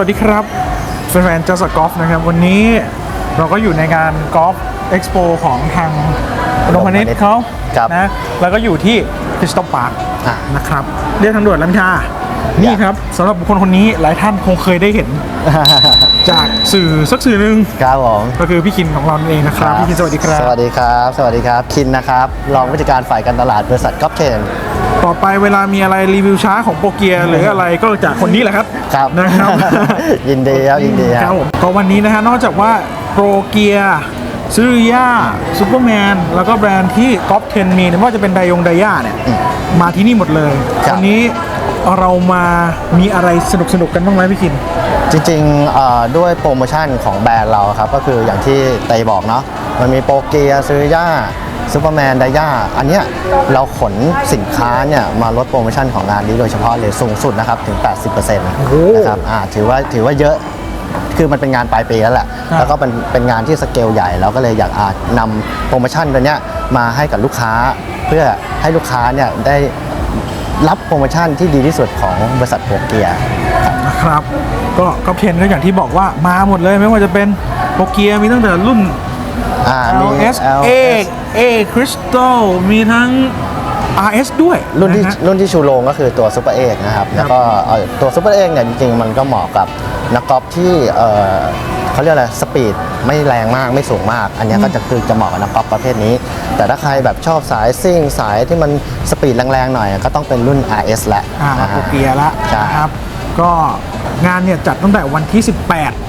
วัสดีครับแฟนๆเจ้าสกอล์ฟนะครับ วันนี้เราก็อยู่ในงานกอล์ฟเอ็กซ์โปของทางโรงพาณิชย์เขาครับนะแล้วก็อยู่ที่คริสตัลพาร์คอะนะครับเรียกทางด่วนลำชานี่ครับสำหรับบุคคลคนนี้หลายท่านคงเคยได้เห็น จากสื่อสักสื่อหนึ่งครับผมก็คือพี่คินของเราเองนะครับพี่คินสวัสดีครับสวัสดีครับ สวัสดีครับคินนะครับรองผู้จัดการฝ่ายการตลาดบริษัทก๊อฟเทนต่อไปเวลามีอะไรรีวิวช้าของโปรเกียหรืออะไรก็จากคนนี้แหละครับครับนะครับยินดีครับยินดีคครัรับบผมก็วันนี้นะฮะนอกจากว่าโปรเกียซูริยาซูเปอร์แมนแล้วก็แบรนด์ที่ก๊อปเทนมีไม่ว่าจะเป็นไดยงไดย่าเนี่ยมาที่นี่หมดเลยครับวันนี้ เรามามีอะไรสนุกสนุกๆกันบ้างไหมพี่คิน จริงๆเอ่อด้วยโปรโมชั่นของแบรนด์เราครับ ก็คืออย่างที่เตยบอกเนาะมันมีโปรเกียซื้อย่าซูเปอร์แมนไดย่าอันเนี้ยเราขนสินค้าเนี่ยมาลดโปรโมชั่นของงานนี้โดยเฉพาะเลยสูงสุดนะครับถึง 80%นโอ้โหะครับอ่าถือว่าถือว่าเยอะคือมันเป็นงานปลายปีแล้วแหละครับแล้วก็เป็นเป็นงานที่สเกลใหญ่เราก็เลยอยากอานำโปรโมชั่นตัวเนี้ยมาให้กับลูกค้า เพื่อให้ลูกค้าเนี่ยได้ รับโปรโมชั่นที่ดีที่สุดของบริษัทโปรเกียนะครับก็ก๊อปเทนก็อย่างที่บอกว่ามาหมดเลยไม่ว่าจะเป็นโปรเกียมีตั้งแต่รุ่นอ่ามี LS A A Crystal มีทั้ง RS ด้วยรุ่นที่ะฮะรุ่นที่ชูโรงก็คือตัวซูเปอร์เอกนะครับ แล้วก็เอ่อตัวซูเปอร์เอกเนี่ยจริงๆ มันก็เหมาะกับนักกอล์ฟที่ เอ่อเขาเรียกอะไรสปีดไม่แรงมากไม่สูงมาก อันเนี้ยก็จะคือจะเหมาะกับนักกอล์ฟประเภทนี้ แต่ถ้าใครแบบชอบสายซิ่งสายที่มันสปีดแรงๆหน่อย ก็ต้องเป็นรุ่น RS แหละอ่านะฮะโปรเกียละใช่นะครับก็งานเนี่ยจัดตั้งแต่วันที่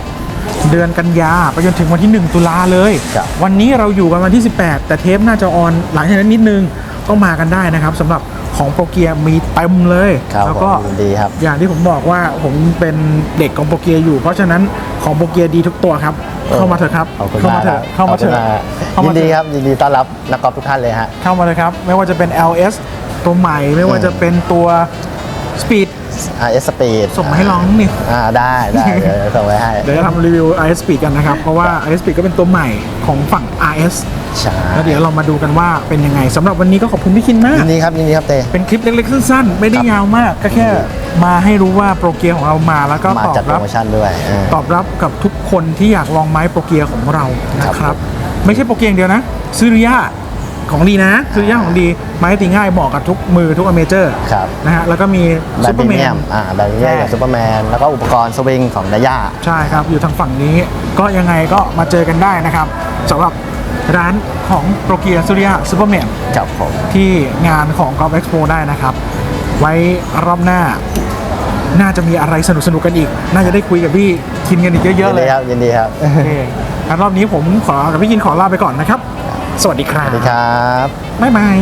18 เดือนกันยาไปจนถึงวันที่ 1 ตุลาเลยครับวันนี้เราอยู่กันวันที่ 18 แต่เทปน่าจะออนหลังจากนั้นนิดนึงต้องมากันได้นะครับสำหรับ ของโปรเกียมีเต็มเลยครับแล้วก็ผมยินดีครับอย่างที่ผมบอกว่าผมเป็นเด็กของโปรเกียอยู่ เพราะฉะนั้นของโปรเกียดีทุกตัวครับ เข้ามาเถอะครับขอบคุณเข้ามากมาเถครัอะบเข้ามาเถอะขอบคุณกยิเข้ามานเถดีอะครับยินดีต้อนรับนักกอล์ฟทุกท่านเลยฮะ เข้ามาเลยครับ ไม่ว่าจะเป็น LS ตัวใหม่ไม่ว่าจะเป็นตัว Speed RS Speed ส่งมาให้ลองนี่ อ่าได้ได้เดี๋ยวส่งไว้ให้ เดี๋ยวจะทำรีวิว RS Speed กันนะครับ เพราะว่า RS Speed ก็เป็นตัวใหม่ของฝั่ง RS ใช่แล้วเดี๋ยวเรามาดูกันว่าเป็นยังไงสำหรับวันนี้ก็ขอบคุณพี่คินมาก ยินดีครับยินดีครับเตเป็นคลิปเล็กๆสั้นๆ ไม่ได้ยาวมาก ก็แค่มาให้รู้ว่าโปรเกียร์ของเรามาแล้วก็มาตอจัดบโปรรับ โมชั่นด้วยเออ ตอบรับกับทุกคนที่อยากลองไม้โปรเกียร์ของเรานะคครัรับ บ ไม่ใช่โปรเกียร์อย่างเดียวนะซูริยาของดีนะซูริยาของดีไม้ตีง่ายเหมาะกับทุกมือทุกอเมเจอร์ครับนะฮะแล้วก็มีแบรซูนด์เปพอรีร์แมเมียน มอ่าแบรนด์พรีเมียมอย่างซูเปอร์แมน แล้วก็อุปกรณ์สวิงของดาย่า ใช่ครับ อยู่ทางฝั่งนี้ก็ยังไงก็มาเจอกันได้นะครับสำหรับ ร้านของโปรเกียซูริยาซูเปอร์แมนกับผมที่งานของ Golf Expo ได้นะครับ ไว้รอบหน้า น่าจะมีอะไรสนุกๆกันอีก น่าจะได้คุยกับพี่คินกันอีกเยยิอะๆนเลดียครับยินดีครับโอเคงั้นรอบนี้ผมขอกับพี่คินขอลาไปก่อนนะครับ สวัสดีครัสบวัสดีครับบ๊ายบาย